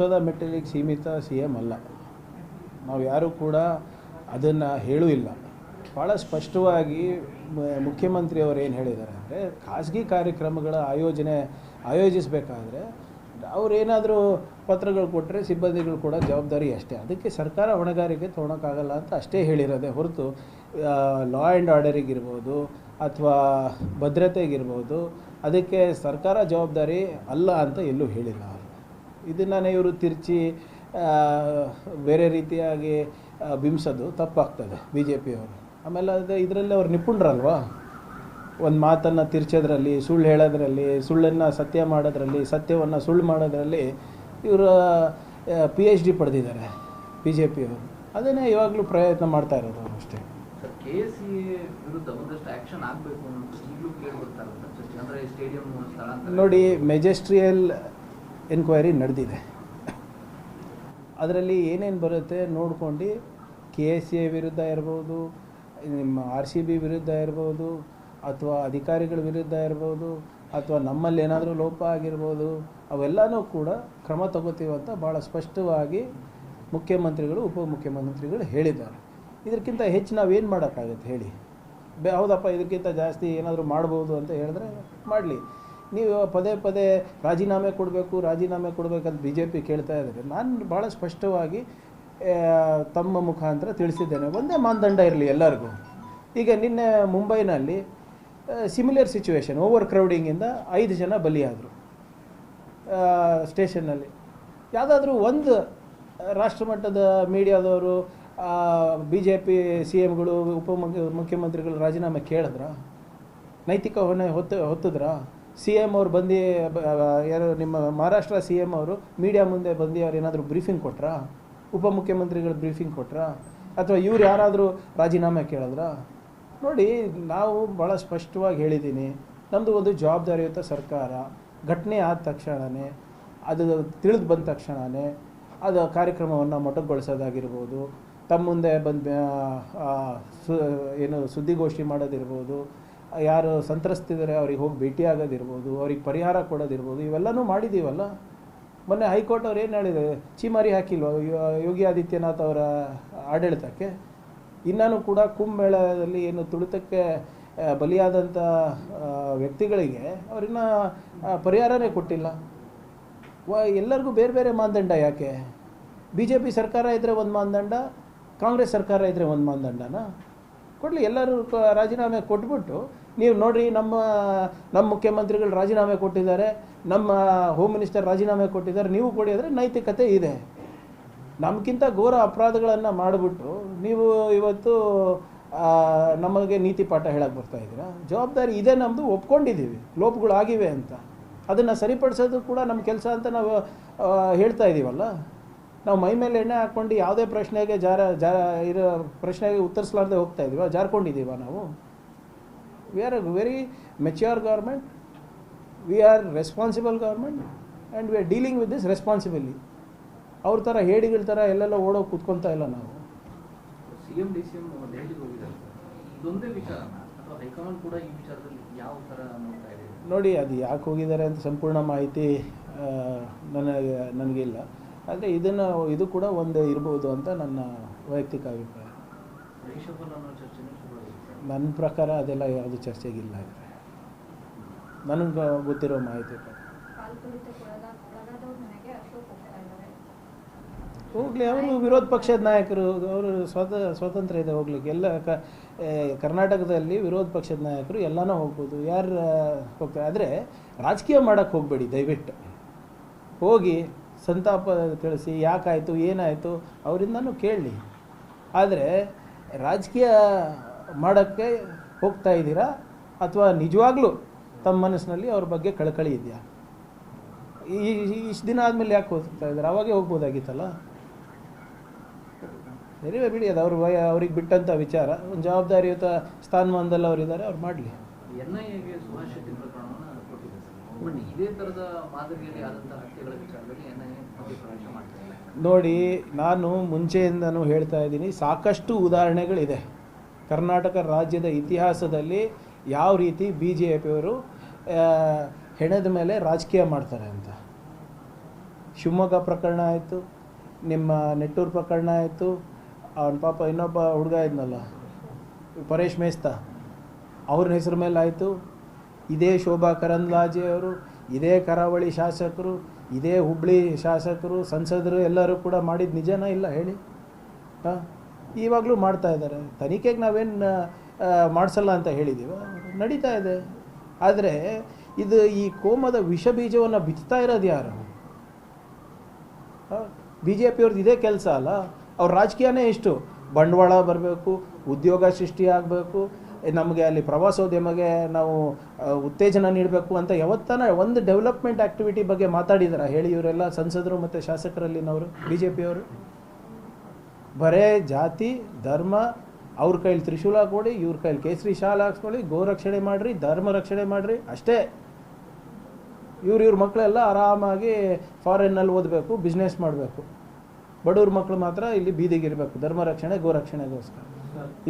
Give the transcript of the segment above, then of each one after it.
ವಿಧಾನಸೌಧ ಮೆಟ್ಟಲಿಗೆ ಸೀಮಿತ C M ಅಲ್ಲ. ನಾವು ಯಾರೂ ಕೂಡ ಅದನ್ನು ಹೇಳೂ ಇಲ್ಲ. ಭಾಳ ಸ್ಪಷ್ಟವಾಗಿ ಮುಖ್ಯಮಂತ್ರಿಯವರು ಏನು ಹೇಳಿದ್ದಾರೆ ಅಂದರೆ, ಖಾಸಗಿ ಕಾರ್ಯಕ್ರಮಗಳ ಆಯೋಜನೆ ಆಯೋಜಿಸಬೇಕಾದ್ರೆ, ಅವರೇನಾದರೂ ಪತ್ರಗಳು ಕೊಟ್ಟರೆ ಸಿಬ್ಬಂದಿಗಳು ಕೂಡ ಜವಾಬ್ದಾರಿ ಅಷ್ಟೇ. ಅದಕ್ಕೆ ಸರ್ಕಾರ ಹೊಣೆಗಾರಿಕೆ ತೊಗೊಳಕ್ಕಾಗಲ್ಲ ಅಂತ ಅಷ್ಟೇ ಹೇಳಿರೋದೇ ಹೊರತು ಲಾ ಆ್ಯಂಡ್ ಆರ್ಡರಿಗಿರ್ಬೋದು ಅಥವಾ ಭದ್ರತೆಗಿರ್ಬೋದು, ಅದಕ್ಕೆ ಸರ್ಕಾರ ಜವಾಬ್ದಾರಿ ಅಲ್ಲ ಅಂತ ಎಲ್ಲೂ ಹೇಳಿಲ್ಲ. ಇದನ್ನು ಇವರು ತಿರ್ಚಿ ಬೇರೆ ರೀತಿಯಾಗಿ ಬಿಂಬಿಸೋದು ತಪ್ಪಾಗ್ತದೆ ಬಿ ಜೆ ಪಿಯವರು ಆಮೇಲೆ ಅದು ಇದರಲ್ಲಿ ಅವ್ರು ನಿಪುಣರಲ್ವಾ? ಒಂದು ಮಾತನ್ನು ತಿರ್ಚೋದ್ರಲ್ಲಿ ಸುಳ್ಳು ಹೇಳೋದ್ರಲ್ಲಿ ಸುಳ್ಳನ್ನು ಸತ್ಯ ಮಾಡೋದ್ರಲ್ಲಿ ಸತ್ಯವನ್ನು ಸುಳ್ಳು ಮಾಡೋದ್ರಲ್ಲಿ ಇವರು ಪಿ ಎಚ್ ಡಿ ಪಡೆದಿದ್ದಾರೆ ಬಿ ಜೆ ಪಿಯವರು ಅದನ್ನೇ ಇವಾಗಲೂ ಪ್ರಯತ್ನ ಮಾಡ್ತಾ ಇರೋದು ಅವ್ರು ಅಷ್ಟೇ. ಸ್ಟೇಡಿಯಂ ನೋಡಿ ಮೆಜೆಸ್ಟ್ರಿಯಲ್ ಎನ್ಕ್ವೈರಿ ನಡೆದಿದೆ. ಅದರಲ್ಲಿ ಏನೇನು ಬರುತ್ತೆ ನೋಡ್ಕೊಂಡು ಕೆ ಎಸ್ ಎ ವಿರುದ್ಧ ಇರ್ಬೋದು, ನಿಮ್ಮ ಆರ್ ಸಿ ಬಿ ವಿರುದ್ಧ ಇರ್ಬೋದು, ಅಥವಾ ಅಧಿಕಾರಿಗಳ ವಿರುದ್ಧ ಇರ್ಬೋದು, ಅಥವಾ ನಮ್ಮಲ್ಲಿ ಏನಾದರೂ ಲೋಪ ಆಗಿರ್ಬೋದು, ಅವೆಲ್ಲನೂ ಕೂಡ ಕ್ರಮ ತಗೋತೀವಿ ಅಂತ ಭಾಳ ಸ್ಪಷ್ಟವಾಗಿ ಮುಖ್ಯಮಂತ್ರಿಗಳು, ಉಪಮುಖ್ಯಮಂತ್ರಿಗಳು ಹೇಳಿದ್ದಾರೆ. ಇದಕ್ಕಿಂತ ಹೆಚ್ಚು ನಾವೇನು ಮಾಡೋಕ್ಕಾಗುತ್ತೆ ಹೇಳಿ? ಬೇ ಹೌದಪ್ಪ, ಇದಕ್ಕಿಂತ ಜಾಸ್ತಿ ಏನಾದರೂ ಮಾಡ್ಬೋದು ಅಂತ ಹೇಳಿದ್ರೆ ಮಾಡಲಿ. ನೀವು ಪದೇ ಪದೇ ರಾಜೀನಾಮೆ ಕೊಡಬೇಕು, ರಾಜೀನಾಮೆ ಕೊಡಬೇಕಂತ ಬಿ ಜೆ ಪಿ ಕೇಳ್ತಾ ಇದ್ದಾರೆ. ನಾನು ಭಾಳ ಸ್ಪಷ್ಟವಾಗಿ ತಮ್ಮ ಮುಖಾಂತರ ತಿಳಿಸಿದ್ದೇನೆ. ಒಂದೇ ಮಾನದಂಡ ಇರಲಿ ಎಲ್ಲರಿಗೂ. ಈಗ ನಿನ್ನೆ ಮುಂಬೈನಲ್ಲಿ ಸಿಮಿಲರ್ ಸಿಚುವೇಶನ್ ಓವರ್ ಕ್ರೌಡಿಂಗಿಂದ ಐದು ಜನ ಬಲಿಯಾದರು ಸ್ಟೇಷನ್ನಲ್ಲಿ. ಯಾವುದಾದ್ರೂ ಒಂದು ರಾಷ್ಟ್ರಮಟ್ಟದ ಮೀಡಿಯಾದವರು ಬಿ ಜೆ ಪಿ ಸಿ ಎಮ್ಗಳು ಉಪ ಮುಖ್ಯಮಂತ್ರಿಗಳು ರಾಜೀನಾಮೆ ಕೇಳಿದ್ರ? ನೈತಿಕ ಹೊಣೆ ಹೊತ್ತು, ಹೊತ್ತಿದ್ರ? ಸಿ ಎಂ ಅವ್ರು ಬಂದು, ಯಾರು ನಿಮ್ಮ ಮಹಾರಾಷ್ಟ್ರ ಸಿ ಎಂ ಅವರು, ಮೀಡಿಯಾ ಮುಂದೆ ಬಂದು ಅವ್ರು ಏನಾದರೂ ಬ್ರೀಫಿಂಗ್ ಕೊಟ್ರಾ? ಉಪಮುಖ್ಯಮಂತ್ರಿಗಳು ಬ್ರೀಫಿಂಗ್ ಕೊಟ್ರಾ? ಅಥವಾ ಇವ್ರು ಯಾರಾದರೂ ರಾಜೀನಾಮೆ ಕೇಳಿದ್ರ? ನೋಡಿ, ನಾವು ಭಾಳ ಸ್ಪಷ್ಟವಾಗಿ ಹೇಳಿದ್ದೀನಿ ನಮ್ಮದು ಒಂದು ಜವಾಬ್ದಾರಿಯುತ ಸರ್ಕಾರ. ಘಟನೆ ಆದ ತಕ್ಷಣವೇ ಅದು ತಿಳಿದು ಬಂದ ತಕ್ಷಣವೇ ಅದು ಕಾರ್ಯಕ್ರಮವನ್ನು ಮೊಟಕುಗೊಳಿಸೋದಾಗಿರ್ಬೋದು ತಮ್ಮ ಮುಂದೆ ಬಂದು ಏನು ಸುದ್ದಿಗೋಷ್ಠಿ ಮಾಡೋದಿರ್ಬೋದು ಯಾರು ಸಂತ್ರಸ್ತಿದ್ದಾರೆ ಅವ್ರಿಗೆ ಹೋಗಿ ಭೇಟಿ ಆಗೋದಿರ್ಬೋದು, ಅವ್ರಿಗೆ ಪರಿಹಾರ ಕೊಡೋದಿರ್ಬೋದು, ಇವೆಲ್ಲನೂ ಮಾಡಿದ್ದೀವಲ್ಲ ಮೊನ್ನೆ ಹೈಕೋರ್ಟ್ ಅವ್ರು ಏನು ಹೇಳಿದೆ ಚೀಮಾರಿ ಹಾಕಿಲ್ವ? ಯೋಗಿ ಆದಿತ್ಯನಾಥ್ ಅವರ ಆಡಳಿತಕ್ಕೆ? ಇನ್ನೂ ಕೂಡ ಕುಂಭಮೇಳದಲ್ಲಿ ಏನು ತುಳಿತಕ್ಕೆ ಬಲಿಯಾದಂಥ ವ್ಯಕ್ತಿಗಳಿಗೆ ಅವ್ರನ್ನ ಪರಿಹಾರನೇ ಕೊಟ್ಟಿಲ್ಲ. ವ, ಎಲ್ಲರಿಗೂ ಬೇರೆ ಬೇರೆ ಮಾನದಂಡ ಯಾಕೆ? ಬಿ ಜೆ ಪಿ ಸರ್ಕಾರ ಇದ್ದರೆ ಒಂದು ಮಾನದಂಡ, ಕಾಂಗ್ರೆಸ್ ಸರ್ಕಾರ ಇದ್ದರೆ ಒಂದು ಮಾನದಂಡನ? ಕೊಡಲಿ, ಎಲ್ಲರೂ ರಾಜೀನಾಮೆ ಕೊಟ್ಬಿಟ್ಟು, ನೀವು ನೋಡ್ರಿ, ನಮ್ಮ ನಮ್ಮ ಮುಖ್ಯಮಂತ್ರಿಗಳು ರಾಜೀನಾಮೆ ಕೊಟ್ಟಿದ್ದಾರೆ, ನಮ್ಮ ಹೋಮ್ ಮಿನಿಸ್ಟರ್ ರಾಜೀನಾಮೆ ಕೊಟ್ಟಿದ್ದಾರೆ, ನೀವು ಕೊಡಿ ಅಂದರೆ ನೈತಿಕತೆ ಇದೆ. ನಮಗಿಂತ ಘೋರ ಅಪರಾಧಗಳನ್ನು ಮಾಡಿಬಿಟ್ಟು, ನೀವು ಇವತ್ತು ನಮಗೆ ನೀತಿ ಪಾಠ ಹೇಳಕ್ಕೆ ಬರ್ತಾ ಇದ್ದೀರಾ? ಜವಾಬ್ದಾರಿ ಇದೆ ನಮ್ಮದು ಒಪ್ಕೊಂಡಿದ್ದೀವಿ. ಲೋಪಗಳಾಗಿವೆ ಅಂತ. ಅದನ್ನು ಸರಿಪಡಿಸೋದು ಕೂಡ ನಮ್ಮ ಕೆಲಸ ಅಂತ ನಾವು ಹೇಳ್ತಾ ಇದ್ದೀವಲ್ಲ ನಾವು ಮೈ ಮೇಲೆ ಎಣ್ಣೆ ಹಾಕ್ಕೊಂಡು ಯಾವುದೇ ಪ್ರಶ್ನೆಗೆ ಜಾರ ಜಾರ ಇರೋ ಪ್ರಶ್ನೆಗೆ ಉತ್ತರಿಸಲಾರ್ದೆ ಹೋಗ್ತಾ ಇದೀವ ಜಾರ್ಕೊಂಡಿದ್ದೀವ ನಾವು? We are a very mature government we are responsible government and we are dealing with this responsibly ಅವ್ರ ಥರ ಹೇಡಿಗಳ ಥರ ಎಲ್ಲೆಲ್ಲ ಓಡೋಗಿ ಕೂತ್ಕೊತಾ ಇಲ್ಲ ನಾವು. ನೋಡಿ ಅದು ಯಾಕೆ ಹೋಗಿದ್ದಾರೆ ಅಂತ ಸಂಪೂರ್ಣ ಮಾಹಿತಿ ನನಗೆ ನನಗಿಲ್ಲ ಆದರೆ ಇದನ್ನು, ಇದು ಕೂಡ ಒಂದೇ ಇರ್ಬೋದು ಅಂತ ನನ್ನ ವೈಯಕ್ತಿಕ ಅಭಿಪ್ರಾಯ. ನನ್ನ ಪ್ರಕಾರ ಅದೆಲ್ಲ ಯಾವುದು ಚರ್ಚೆಗಿಲ್ಲ ಆದರೆ ನನಗೆ ಗೊತ್ತಿರೋ ಮಾಹಿತಿ ಹೋಗ್ಲಿ, ಅವರು ವಿರೋಧ ಪಕ್ಷದ ನಾಯಕರು, ಅವರು ಸ್ವತ ಸ್ವಾತಂತ್ರ್ಯ ಇದೆ ಹೋಗ್ಲಿಕ್ಕೆ. ಎಲ್ಲ ಕರ್ನಾಟಕದಲ್ಲಿ ವಿರೋಧ ಪಕ್ಷದ ನಾಯಕರು ಎಲ್ಲನೂ ಹೋಗ್ಬೋದು. ಯಾರು, ಹೋಗ್ತಾರೆ. ಆದರೆ ರಾಜಕೀಯ ಮಾಡೋಕ್ಕೆ ಹೋಗಬೇಡಿ ದಯವಿಟ್ಟು. ಹೋಗಿ ಸಂತಾಪ ತಿಳಿಸಿ, ಯಾಕಾಯಿತು, ಏನಾಯಿತು, ಅವರಿಂದನೂ ಕೇಳಲಿ ಆದರೆ, ರಾಜಕೀಯ ಮಾಡೋಕ್ಕೆ ಹೋಗ್ತಾ ಇದ್ದೀರಾ? ಅಥವಾ ನಿಜವಾಗ್ಲೂ ತಮ್ಮ ಮನಸ್ಸಿನಲ್ಲಿ ಅವ್ರ ಬಗ್ಗೆ ಕಳಕಳಿ ಇದೆಯಾ? ಈ ಇಷ್ಟು ದಿನ ಆದಮೇಲೆ ಯಾಕೆ ಹೋಗ್ತಾ ಇದ್ದಾರೆ? ಅವಾಗೇ ಹೋಗ್ಬೋದಾಗಿತ್ತಲ್ಲ? ಸರಿ ಬಿಡಿ, ಅದು ಅವ್ರ ಅವ್ರಿಗೆ ಬಿಟ್ಟಂಥ ವಿಚಾರ. ಒಂದು ಜವಾಬ್ದಾರಿಯುತ ಸ್ಥಾನಮಾನದಲ್ಲಿ ಅವರಿದ್ದಾರೆ, ಅವ್ರು ಮಾಡಲಿ. ನೋಡಿ, ನಾನು ಮುಂಚೆಯಿಂದನೂ ಹೇಳ್ತಾ ಇದ್ದೀನಿ, ಸಾಕಷ್ಟು ಉದಾಹರಣೆಗಳಿದೆ. ಕರ್ನಾಟಕ ರಾಜ್ಯದ ಇತಿಹಾಸದಲ್ಲಿ ಯಾವ ರೀತಿ ಬಿ ಜೆ ಪಿಯವರು ಹೆಣದ ಮೇಲೆ ರಾಜಕೀಯ ಮಾಡ್ತಾರೆ ಅಂತ. ಶಿವಮೊಗ್ಗ ಪ್ರಕರಣ ಆಯಿತು, ನಿಮ್ಮ ನೆಟ್ಟೂರು ಪ್ರಕರಣ ಆಯಿತು, ಅವನ ಪಾಪ ಇನ್ನೊಬ್ಬ ಹುಡುಗ ಇದ್ನಲ್ಲ, ಪರೇಶ್ ಮೇಸ್ತಾ ಅವ್ರ ಹೆಸರು ಮೇಲೆ ಆಯಿತು. ಇದೇ ಶೋಭಾ ಕರಂದ್ಲಾಜೆಯವರು, ಇದೇ ಕರಾವಳಿ ಶಾಸಕರು, ಇದೇ ಹುಬ್ಳಿ ಶಾಸಕರು, ಸಂಸದರು ಎಲ್ಲರೂ ಕೂಡ ಮಾಡಿದ ನಿಜನ ಇಲ್ಲ ಹೇಳಿ. ಹಾಂ, ಇವಾಗಲೂ ಮಾಡ್ತಾ ಇದ್ದಾರೆ. ತನಿಖೆಗೆ ನಾವೇನು ಮಾಡಿಸಲ್ಲ ಅಂತ ಹೇಳಿದ್ದೀವ ನಡೀತಾ ಇದೆ. ಆದರೆ ಇದು ಈ ಕೋಮದ ವಿಷ ಬೀಜವನ್ನು ಬಿತ್ತಾ ಇರೋದು ಯಾರು? ಬಿ ಜೆ ಪಿಯವ್ರದ್ದು ಇದೇ ಕೆಲಸ ಅಲ್ಲ? ಅವ್ರ ರಾಜಕೀಯನೇ ಇಷ್ಟು. ಬಂಡವಾಳ ಬರಬೇಕು, ಉದ್ಯೋಗ ಸೃಷ್ಟಿ ಆಗಬೇಕು ನಮಗೆ ಅಲ್ಲಿ ಪ್ರವಾಸೋದ್ಯಮಗೆ ನಾವು ಉತ್ತೇಜನ ನೀಡಬೇಕು ಅಂತ ಯಾವತ್ತಾನ ಒಂದು ಡೆವಲಪ್ಮೆಂಟ್ ಆ್ಯಕ್ಟಿವಿಟಿ ಬಗ್ಗೆ ಮಾತಾಡಿದಾರ? ಹೇಳಿ ಇವರೆಲ್ಲ, ಸಂಸದರು ಮತ್ತು ಶಾಸಕರಲ್ಲಿನವರು ಬಿ ಜೆ ಪಿಯವರು ಬರೇ ಜಾತಿ, ಧರ್ಮ, ಅವ್ರ ಕೈಲಿ ತ್ರಿಶೂಲ ಕೊಡಿ ಇವ್ರ ಕೈಲಿ ಕೇಸರಿ ಶಾಲ ಹಾಕ್ಸ್ಕೊಳ್ಳಿ ಗೋ ರಕ್ಷಣೆ ಮಾಡಿರಿ, ಧರ್ಮ ರಕ್ಷಣೆ ಮಾಡಿರಿ, ಅಷ್ಟೇ. ಇವ್ರ ಇವ್ರ ಮಕ್ಕಳೆಲ್ಲ ಆರಾಮಾಗಿ ಫಾರಿನ್ನಲ್ಲಿ ಓದಬೇಕು ಬಿಸ್ನೆಸ್ ಮಾಡಬೇಕು. ಬಡವ್ರ ಮಕ್ಕಳು ಮಾತ್ರ ಇಲ್ಲಿ ಬೀದಿಗಿರಬೇಕು, ಧರ್ಮ ರಕ್ಷಣೆ ಗೋ ರಕ್ಷಣೆಗೋಸ್ಕರ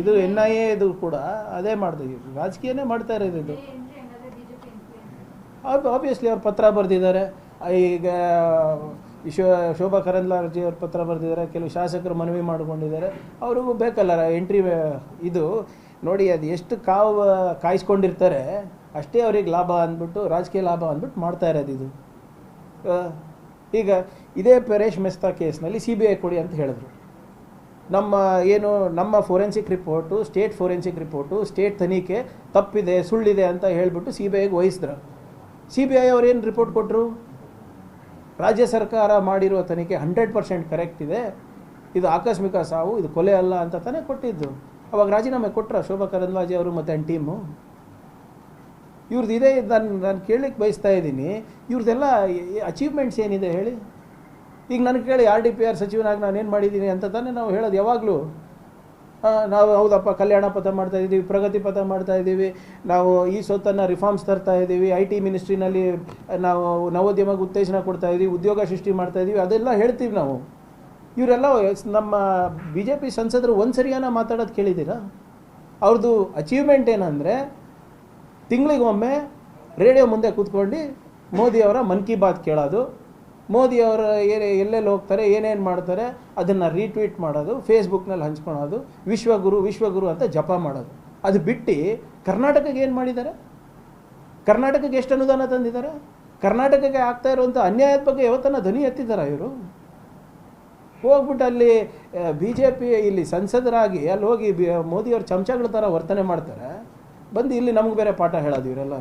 ಇದು ಎನ್ ಐ ಎ ಇದು ಕೂಡ ಅದೇ ಮಾಡಿದೆ. ರಾಜಕೀಯನೇ ಮಾಡ್ತಾ ಇರೋದು ಇದು. ಆಬ್ವಿಯಸ್ಲಿ ಅವ್ರು ಪತ್ರ ಬರೆದಿದ್ದಾರೆ. ಈಗ ಶೋ, ಶೋಭಾ ಕರಂದ್ಲಾರ್ಜಿ ಅವ್ರ ಪತ್ರ ಬರೆದಿದ್ದಾರೆ. ಕೆಲವು ಶಾಸಕರು ಮನವಿ ಮಾಡಿಕೊಂಡಿದ್ದಾರೆ. ಅವ್ರಿಗೂ ಬೇಕಲ್ಲ ಎಂಟ್ರಿ ಇದು. ನೋಡಿ, ಅದು ಎಷ್ಟು ಕಾವು, ಕಾಯಿಸ್ಕೊಂಡಿರ್ತಾರೆ, ಅಷ್ಟೇ ಅವ್ರಿಗೆ ಲಾಭ ಅಂದ್ಬಿಟ್ಟು, ರಾಜಕೀಯ ಲಾಭ ಅಂದ್ಬಿಟ್ಟು ಮಾಡ್ತಾ ಇರೋದು ಇದು. ಈಗ, ಇದೇ ಪರೇಶ್ ಮೆಸ್ತಾ ಕೇಸ್ನಲ್ಲಿ ಸಿ ಬಿ ಐ ಕೊಡಿ ಅಂತ ಹೇಳಿದ್ರು. ನಮ್ಮ ಏನು, ನಮ್ಮ forensic report state forensic report state ತನಿಖೆ ತಪ್ಪಿದೆ, ಸುಳ್ಳಿದೆ ಅಂತ ಹೇಳಿಬಿಟ್ಟು ಸಿ ಬಿ ಐಗೆ ವಹಿಸಿದ್ರು. ಸಿ ಬಿ ಐ ಏನು ರಿಪೋರ್ಟ್ ಕೊಟ್ಟರು ರಾಜ್ಯ ಸರ್ಕಾರ ಮಾಡಿರೋ ತನಿಖೆ ಹಂಡ್ರೆಡ್ ಪರ್ಸೆಂಟ್ ಕರೆಕ್ಟ್ ಇದೆ. ಇದು ಆಕಸ್ಮಿಕ ಸಾವು, ಇದು ಕೊಲೆ ಅಲ್ಲ ಅಂತ ತಾನೇ ಕೊಟ್ಟಿದ್ದು. ಅವಾಗ ರಾಜೀನಾಮೆ ಕೊಟ್ಟರು ಶೋಭಾ ಕರಂದ್ಲಾಜೆ ಅವರು ಮತ್ತು ನನ್ನ ಟೀಮು. ಇವ್ರದ್ದು ಇದೇ, ನಾನು ನಾನು ಕೇಳಲಿಕ್ಕೆ ಬಯಸ್ತಾ ಇದ್ದೀನಿ. ಇವ್ರದ್ದೆಲ್ಲ ಅಚೀವ್ಮೆಂಟ್ಸ್ ಏನಿದೆ ಹೇಳಿ? ಈಗ ನನಗೆ ಕೇಳಿ ಆರ್ ಡಿ ಪಿ ಆರ್ ಸಚಿವನಾಗಿ ನಾನು ಏನು ಮಾಡಿದ್ದೀನಿ ಅಂತ ತಾನೇ ನಾವು ಹೇಳೋದು ಯಾವಾಗಲೂ. ನಾವು ಹೌದಪ್ಪ, ಕಲ್ಯಾಣ ಪಥ ಮಾಡ್ತಾ ಇದ್ದೀವಿ ಪ್ರಗತಿ ಪಥ ಮಾಡ್ತಾ ಇದ್ದೀವಿ ನಾವು ಈ ಸೊತ್ತನ್ನು ರಿಫಾರ್ಮ್ಸ್ ತರ್ತಾ ಇದ್ದೀವಿ ಐ ಟಿ ಮಿನಿಸ್ಟ್ರಿನಲ್ಲಿ ನಾವು ನವೋದ್ಯಮಕ್ಕೆ ಉತ್ತೇಜನ ಕೊಡ್ತಾ ಇದ್ದೀವಿ ಉದ್ಯೋಗ ಸೃಷ್ಟಿ ಮಾಡ್ತಾ ಇದ್ದೀವಿ ಅದೆಲ್ಲ ಹೇಳ್ತೀವಿ ನಾವು. ಇವರೆಲ್ಲ ನಮ್ಮ ಬಿ ಜೆ ಪಿ ಸಂಸದರು ಒಂದು ಸರಿಯಾನ ಮಾತಾಡೋದು ಕೇಳಿದ್ದೀರಾ? ಅವ್ರದ್ದು ಅಚೀವ್ಮೆಂಟ್ ಏನಂದರೆ ತಿಂಗಳಿಗೊಮ್ಮೆ ರೇಡಿಯೋ ಮುಂದೆ ಕೂತ್ಕೊಂಡು ಮೋದಿಯವರ ಮನ್ ಕಿ ಬಾತ್ ಕೇಳೋದು ಮೋದಿಯವರ ಏನೇ ಎಲ್ಲೆಲ್ಲಿ ಹೋಗ್ತಾರೆ, ಏನೇನು ಮಾಡ್ತಾರೆ, ಅದನ್ನು ರೀಟ್ವೀಟ್ ಮಾಡೋದು ಫೇಸ್ಬುಕ್ನಲ್ಲಿ ಹಂಚ್ಕೊಳೋದು, ವಿಶ್ವಗುರು ವಿಶ್ವಗುರು ಅಂತ ಜಪ ಮಾಡೋದು. ಅದು ಬಿಟ್ಟು ಕರ್ನಾಟಕಕ್ಕೆ ಏನು ಮಾಡಿದ್ದಾರೆ? ಕರ್ನಾಟಕಕ್ಕೆ ಎಷ್ಟು ಅನುದಾನ ತಂದಿದ್ದಾರೆ? ಕರ್ನಾಟಕಕ್ಕೆ ಆಗ್ತಾ ಇರುವಂಥ ಅನ್ಯಾಯದ ಬಗ್ಗೆ ಯಾವತ್ತನ ಧ್ವನಿ ಎತ್ತಿದ್ದಾರೆ ಇವರು? ಹೋಗ್ಬಿಟ್ಟು ಅಲ್ಲಿ ಬಿ ಜೆ ಪಿ ಇಲ್ಲಿ ಸಂಸದರಾಗಿ ಅಲ್ಲಿ ಹೋಗಿ ಬಿ- ಮೋದಿಯವ್ರ ಚಮಚಗಳ ಥರ ವರ್ತನೆ ಮಾಡ್ತಾರೆ. ಬಂದು ಇಲ್ಲಿ ನಮ್ಗೆ ಬೇರೆ ಪಾಠ ಹೇಳೋದು ಇವರೆಲ್ಲ